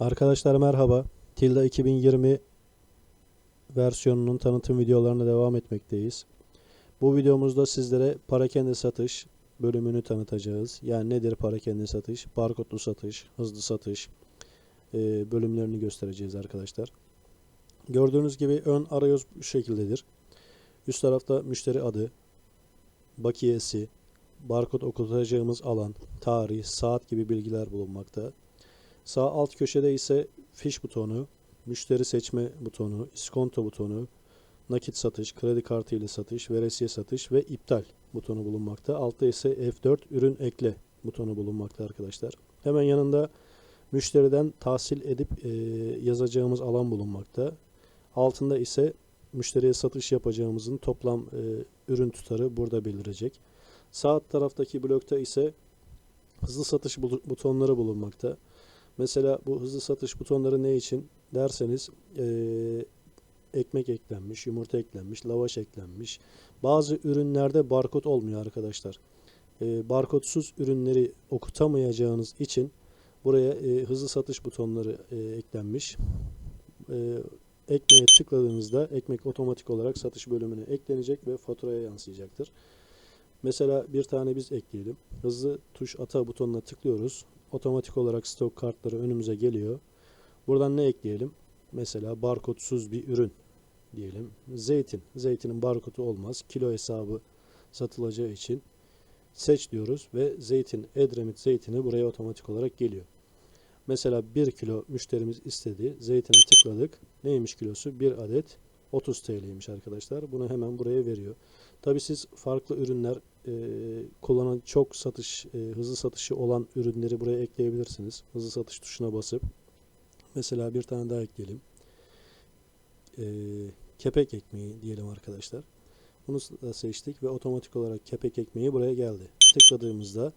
Arkadaşlar merhaba. Tilda 2020 versiyonunun tanıtım videolarına devam etmekteyiz. Bu videomuzda sizlere parakende satış bölümünü tanıtacağız. Yani nedir parakende satış, barkodlu satış, hızlı satış e, bölümlerini göstereceğiz arkadaşlar. Gördüğünüz gibi ön arayüz bu şekildedir. Üst tarafta müşteri adı, bakiyesi, barkod okutacağımız alan, tarih, saat gibi bilgiler bulunmakta. Sağ alt köşede ise fiş butonu, müşteri seçme butonu, iskonto butonu, nakit satış, kredi kartı ile satış, veresiye satış ve iptal butonu bulunmakta. Altta ise F4 ürün ekle butonu bulunmakta arkadaşlar. Hemen yanında müşteriden tahsil edip e, yazacağımız alan bulunmakta. Altında ise müşteriye satış yapacağımızın toplam e, ürün tutarı burada belirecek. Sağ taraftaki blokta ise hızlı satış butonları bulunmakta. Mesela bu hızlı satış butonları ne için derseniz eee, ekmek eklenmiş, yumurta eklenmiş, lavaş eklenmiş. Bazı ürünlerde barkod olmuyor arkadaşlar. Eee barkodsuz ürünleri okutamayacağınız için buraya eee, hızlı satış butonları eee, eklenmiş. Eee, ekmeğe tıkladığınızda ekmek otomatik olarak satış bölümüne eklenecek ve faturaya yansıyacaktır. Mesela bir tane biz ekleyelim. Hızlı tuş ata butonuna tıklıyoruz. Otomatik olarak stok kartları önümüze geliyor. Buradan ne ekleyelim? Mesela barkodsuz bir ürün diyelim. Zeytin. Zeytinin barkodu olmaz. Kilo hesabı satılacağı için seç diyoruz ve zeytin, Edremit zeytini buraya otomatik olarak geliyor. Mesela 1 kilo müşterimiz istedi. Zeytine tıkladık. Neymiş kilosu? 1 adet 30 TL'ymiş arkadaşlar. Bunu hemen buraya veriyor. Tabii siz farklı ürünler e, kullanan çok satış, e, hızlı satışı olan ürünleri buraya ekleyebilirsiniz. Hızlı satış tuşuna basıp mesela bir tane daha ekleyelim. E, kepek ekmeği diyelim arkadaşlar. Bunu da seçtik ve otomatik olarak kepek ekmeği buraya geldi. Tıkladığımızda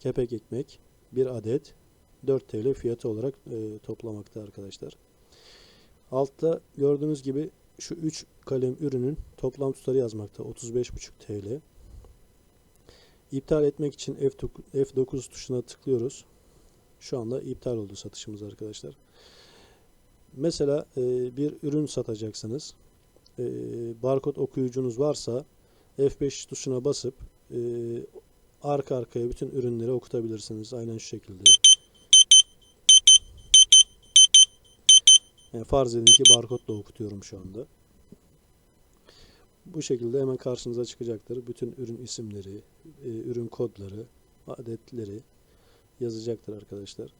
kepek ekmek bir adet 4 TL fiyatı olarak e, toplamakta arkadaşlar. Altta gördüğünüz gibi şu 3 kalem ürünün toplam tutarı yazmakta 35,5 TL. İptal etmek için F9, F9 tuşuna tıklıyoruz. Şu anda iptal oldu satışımız arkadaşlar. Mesela e, bir ürün satacaksınız. E, barkod okuyucunuz varsa F5 tuşuna basıp e, arka arkaya bütün ürünleri okutabilirsiniz. Aynen şu şekilde. Yani farz edin ki barkodla okutuyorum şu anda. Bu şekilde hemen karşınıza çıkacaktır. Bütün ürün isimleri, e, ürün kodları, adetleri yazacaktır arkadaşlar.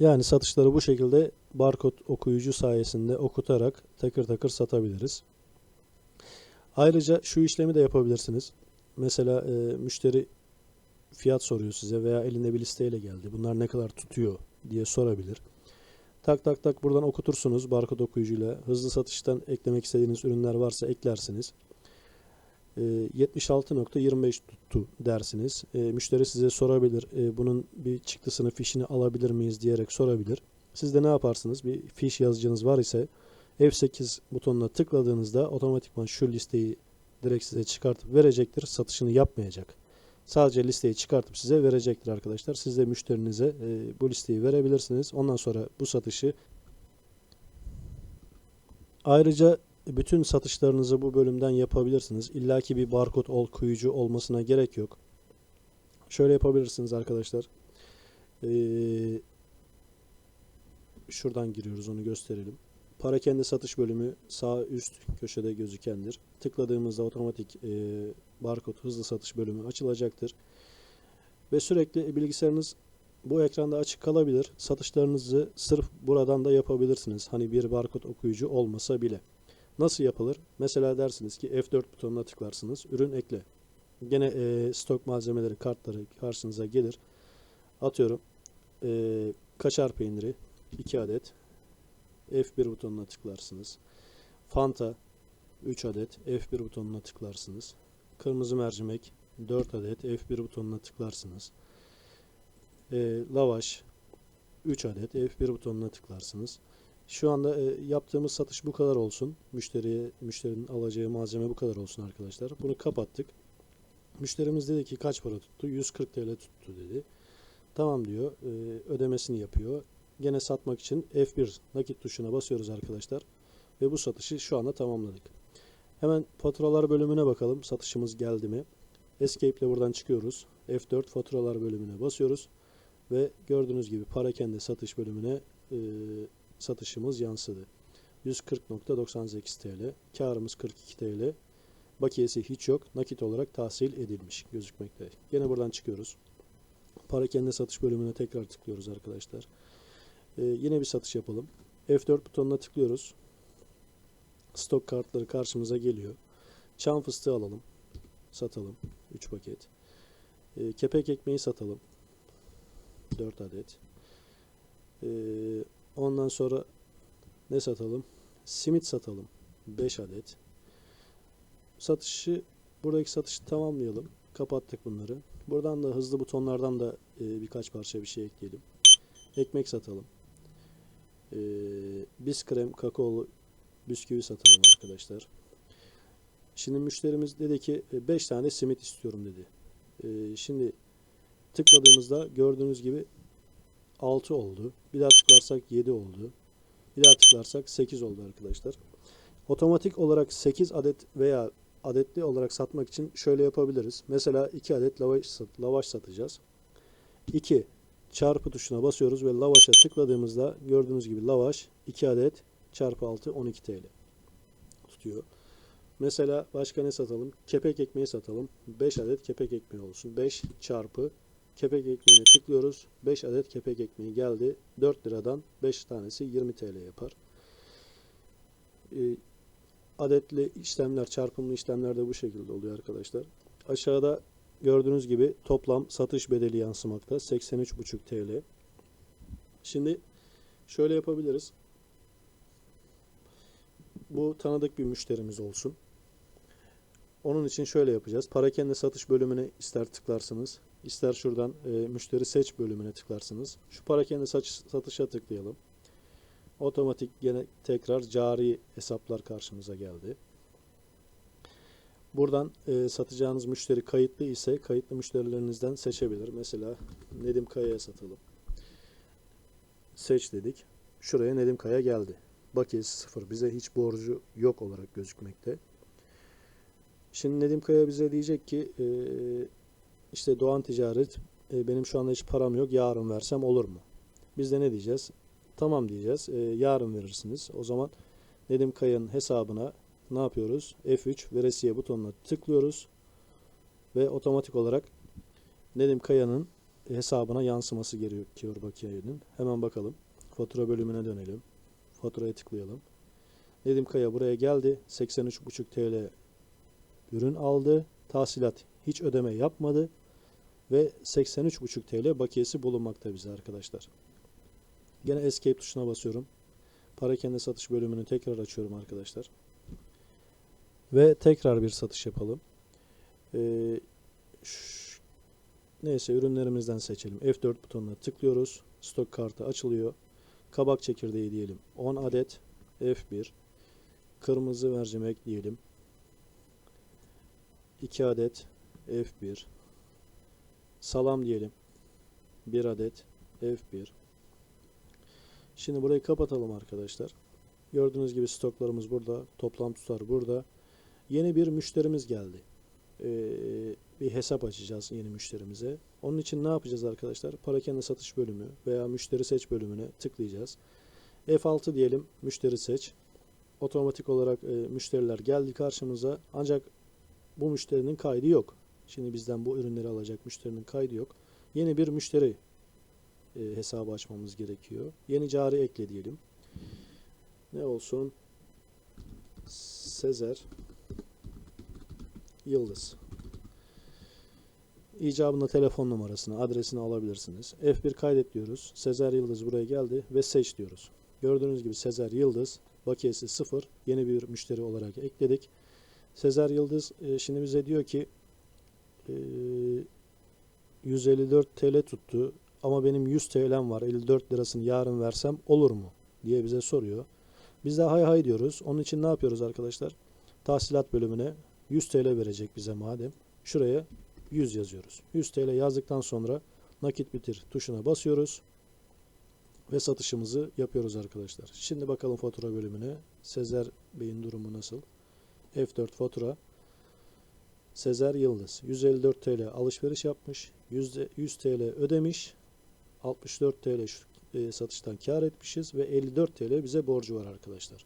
Yani satışları bu şekilde barkod okuyucu sayesinde okutarak takır takır satabiliriz. Ayrıca şu işlemi de yapabilirsiniz. Mesela e, müşteri fiyat soruyor size veya elinde bir listeyle geldi. Bunlar ne kadar tutuyor diye sorabilir. Tak tak tak buradan okutursunuz barkod okuyucuyla. Hızlı satıştan eklemek istediğiniz ürünler varsa eklersiniz. E, 76.25 tuttu dersiniz. E, müşteri size sorabilir. e, bunun bir çıktısını, fişini alabilir miyiz diyerek sorabilir. Siz de ne yaparsınız? Bir fiş yazıcınız var ise F8 butonuna tıkladığınızda otomatikman şu listeyi direkt size çıkartıp verecektir. Satışını yapmayacak. Sadece listeyi çıkartıp size verecektir arkadaşlar. Siz de müşterinize e, bu listeyi verebilirsiniz. Ondan sonra bu satışı ayrıca bütün satışlarınızı bu bölümden yapabilirsiniz. İlla ki bir barkod okuyucu olmasına gerek yok. Şöyle yapabilirsiniz arkadaşlar. Ee, şuradan giriyoruz onu gösterelim. Para kendi satış bölümü sağ üst köşede gözükendir. Tıkladığımızda otomatik e, barkod hızlı satış bölümü açılacaktır. Ve sürekli bilgisayarınız bu ekranda açık kalabilir. Satışlarınızı sırf buradan da yapabilirsiniz. Hani bir barkod okuyucu olmasa bile. Nasıl yapılır? Mesela dersiniz ki F4 butonuna tıklarsınız. Ürün ekle. Gene e, stok malzemeleri, kartları karşınıza gelir. Atıyorum. E, kaçar peyniri 2 adet. F1 butonuna tıklarsınız. Fanta 3 adet F1 butonuna tıklarsınız. Kırmızı mercimek 4 adet F1 butonuna tıklarsınız. E, lavaş 3 adet F1 butonuna tıklarsınız. Şu anda e, yaptığımız satış bu kadar olsun. Müşteriye müşterinin alacağı malzeme bu kadar olsun arkadaşlar. Bunu kapattık. Müşterimiz dedi ki kaç para tuttu? 140 TL tuttu dedi. Tamam diyor. e, ödemesini yapıyor. Gene satmak için F1 nakit tuşuna basıyoruz arkadaşlar. Ve bu satışı şu anda tamamladık. Hemen faturalar bölümüne bakalım. Satışımız geldi mi? Escape ile buradan çıkıyoruz. F4 faturalar bölümüne basıyoruz. Ve gördüğünüz gibi para kendi satış bölümüne e, satışımız yansıdı. 140.98 TL. Karımız 42 TL. Bakiyesi hiç yok. Nakit olarak tahsil edilmiş gözükmekte. Gene buradan çıkıyoruz. Para kendi satış bölümüne tekrar tıklıyoruz arkadaşlar. Ee, yine bir satış yapalım. F4 butonuna tıklıyoruz. Stok kartları karşımıza geliyor. Çam fıstığı alalım. Satalım. 3 paket. Ee, kepek ekmeği satalım. 4 adet. Ee, ondan sonra ne satalım? Simit satalım. 5 adet. Satışı buradaki satışı tamamlayalım. Kapattık bunları. Buradan da hızlı butonlardan da e, birkaç parça bir şey ekleyelim. Ekmek satalım. E, biskrem kakaolu bisküvi satalım arkadaşlar. Şimdi müşterimiz dedi ki 5 tane simit istiyorum dedi. E, şimdi tıkladığımızda gördüğünüz gibi 6 oldu. Bir daha tıklarsak 7 oldu. Bir daha tıklarsak 8 oldu arkadaşlar. Otomatik olarak 8 adet veya adetli olarak satmak için şöyle yapabiliriz. Mesela 2 adet lavaş, lavaş satacağız. 2 çarpı tuşuna basıyoruz ve lavaşa tıkladığımızda gördüğünüz gibi lavaş 2 adet çarpı 6 12 TL tutuyor. Mesela başka ne satalım? Kepek ekmeği satalım. 5 adet kepek ekmeği olsun. 5 çarpı kepek ekmeğine tıklıyoruz. 5 adet kepek ekmeği geldi. 4 liradan 5 tanesi 20 TL yapar. Ee, adetli işlemler, çarpımlı işlemler de bu şekilde oluyor arkadaşlar. Aşağıda gördüğünüz gibi toplam satış bedeli yansımakta. 83,5 TL. Şimdi şöyle yapabiliriz. Bu tanıdık bir müşterimiz olsun. Onun için şöyle yapacağız. Para kendi satış bölümüne ister tıklarsınız, ister şuradan e, müşteri seç bölümüne tıklarsınız. Şu para kendi saç- satışa tıklayalım. Otomatik gene tekrar cari hesaplar karşımıza geldi. Buradan e, satacağınız müşteri kayıtlı ise kayıtlı müşterilerinizden seçebilir. Mesela Nedim Kaya'ya satalım. Seç dedik. Şuraya Nedim Kaya geldi. Bakiyesi sıfır. Bize hiç borcu yok olarak gözükmekte. Şimdi Nedim Kaya bize diyecek ki e, işte Doğan Ticaret e, benim şu anda hiç param yok. Yarın versem olur mu? Biz de ne diyeceğiz? Tamam diyeceğiz. E, yarın verirsiniz. O zaman Nedim Kaya'nın hesabına ne yapıyoruz? F3 veresiye butonuna tıklıyoruz ve otomatik olarak Nedim Kaya'nın hesabına yansıması gerekiyor bakiyenin. Hemen bakalım. Fatura bölümüne dönelim. Faturaya tıklayalım. Nedim Kaya buraya geldi. 83,5 TL ürün aldı. Tahsilat hiç ödeme yapmadı ve 83,5 TL bakiyesi bulunmakta bize arkadaşlar. Gene escape tuşuna basıyorum. Para kendi satış bölümünü tekrar açıyorum arkadaşlar. Ve tekrar bir satış yapalım. Ee, neyse ürünlerimizden seçelim. F4 butonuna tıklıyoruz. Stok kartı açılıyor. Kabak çekirdeği diyelim. 10 adet F1. Kırmızı mercimek diyelim. 2 adet F1. Salam diyelim. 1 adet F1. Şimdi burayı kapatalım arkadaşlar. Gördüğünüz gibi stoklarımız burada. Toplam tutar burada. Yeni bir müşterimiz geldi. Ee, bir hesap açacağız yeni müşterimize. Onun için ne yapacağız arkadaşlar? Para kendi satış bölümü veya müşteri seç bölümüne tıklayacağız. F6 diyelim müşteri seç. Otomatik olarak e, müşteriler geldi karşımıza. Ancak bu müşterinin kaydı yok. Şimdi bizden bu ürünleri alacak müşterinin kaydı yok. Yeni bir müşteri e, hesabı açmamız gerekiyor. Yeni cari ekle diyelim. Ne olsun? Sezer Yıldız. İcabında telefon numarasını, adresini alabilirsiniz. F1 kaydet diyoruz. Sezer Yıldız buraya geldi ve seç diyoruz. Gördüğünüz gibi Sezer Yıldız bakiyesi 0 yeni bir müşteri olarak ekledik. Sezer Yıldız e, şimdi bize diyor ki e, 154 TL tuttu ama benim 100 TL'm var 54 lirasını yarın versem olur mu diye bize soruyor. Biz de hay hay diyoruz. Onun için ne yapıyoruz arkadaşlar? Tahsilat bölümüne 100 TL verecek bize madem. Şuraya 100 yazıyoruz. 100 TL yazdıktan sonra nakit bitir tuşuna basıyoruz ve satışımızı yapıyoruz arkadaşlar. Şimdi bakalım fatura bölümüne. Sezer Bey'in durumu nasıl? F4 fatura. Sezer Yıldız 154 TL alışveriş yapmış. Yüzde 100 TL ödemiş. 64 TL e, satıştan kar etmişiz ve 54 TL bize borcu var arkadaşlar.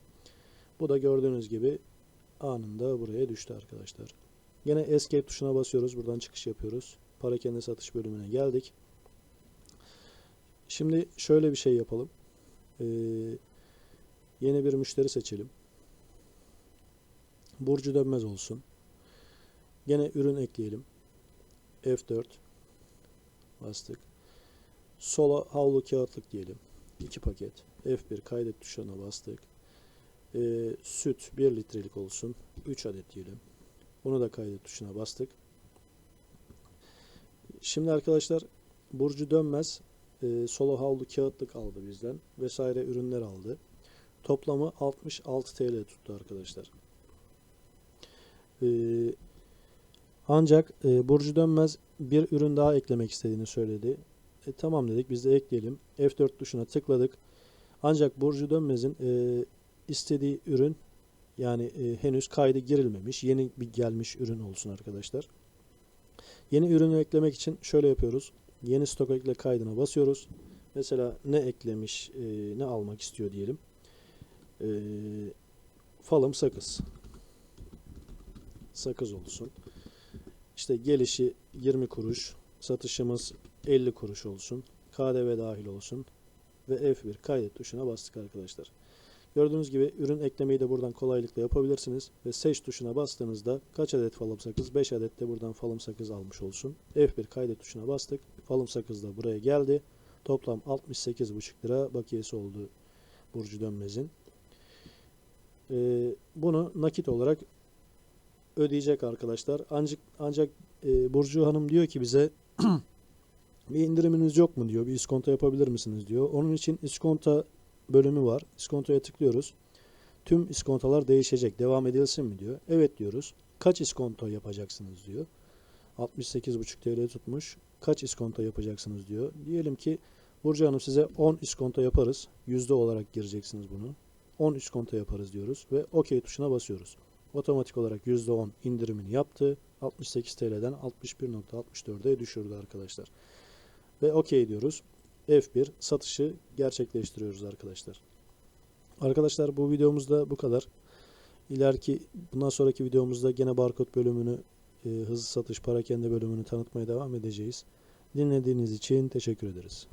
Bu da gördüğünüz gibi anında buraya düştü arkadaşlar. Yine escape tuşuna basıyoruz. Buradan çıkış yapıyoruz. Para kendi satış bölümüne geldik. Şimdi şöyle bir şey yapalım. Ee, yeni bir müşteri seçelim. Burcu dönmez olsun. Gene ürün ekleyelim. F4 bastık. Sola havlu kağıtlık diyelim. 2 paket. F1 kaydet tuşuna bastık. Ee, süt 1 litrelik olsun. 3 adet diyelim. Bunu da kaydet tuşuna bastık. Şimdi arkadaşlar Burcu Dönmez e, solo havlu kağıtlık aldı bizden. Vesaire ürünler aldı. Toplamı 66 TL tuttu arkadaşlar. E, ancak e, Burcu Dönmez bir ürün daha eklemek istediğini söyledi. E, tamam dedik biz de ekleyelim. F4 tuşuna tıkladık. Ancak Burcu Dönmez'in e, istediği ürün yani e, henüz kaydı girilmemiş. Yeni bir gelmiş ürün olsun arkadaşlar. Yeni ürünü eklemek için şöyle yapıyoruz. Yeni stok ekle kaydına basıyoruz. Mesela ne eklemiş, e, ne almak istiyor diyelim. E, falım sakız. Sakız olsun. İşte gelişi 20 kuruş, satışımız 50 kuruş olsun. KDV dahil olsun. Ve F1 kaydet tuşuna bastık arkadaşlar. Gördüğünüz gibi ürün eklemeyi de buradan kolaylıkla yapabilirsiniz. Ve seç tuşuna bastığınızda kaç adet falım sakız? 5 adet de buradan falım sakız almış olsun. F1 kaydet tuşuna bastık. Falım sakız da buraya geldi. Toplam 68,5 lira bakiyesi oldu Burcu Dönmez'in. Ee, bunu nakit olarak ödeyecek arkadaşlar. Ancak ancak e, Burcu Hanım diyor ki bize bir indiriminiz yok mu diyor. Bir iskonto yapabilir misiniz diyor. Onun için iskonto bölümü var. İskontoya tıklıyoruz. Tüm iskontolar değişecek. Devam edilsin mi diyor. Evet diyoruz. Kaç iskonto yapacaksınız diyor. 68,5 TL tutmuş. Kaç iskonto yapacaksınız diyor. Diyelim ki Burcu Hanım size 10 iskonto yaparız. Yüzde olarak gireceksiniz bunu. 10 iskonto yaparız diyoruz ve OK tuşuna basıyoruz. Otomatik olarak %10 indirimini yaptı. 68 TL'den 61.64'e düşürdü arkadaşlar. Ve OK diyoruz. F1 satışı gerçekleştiriyoruz arkadaşlar. Arkadaşlar bu videomuzda bu kadar. İleriki bundan sonraki videomuzda gene barkod bölümünü e, hızlı satış parakende bölümünü tanıtmaya devam edeceğiz. Dinlediğiniz için teşekkür ederiz.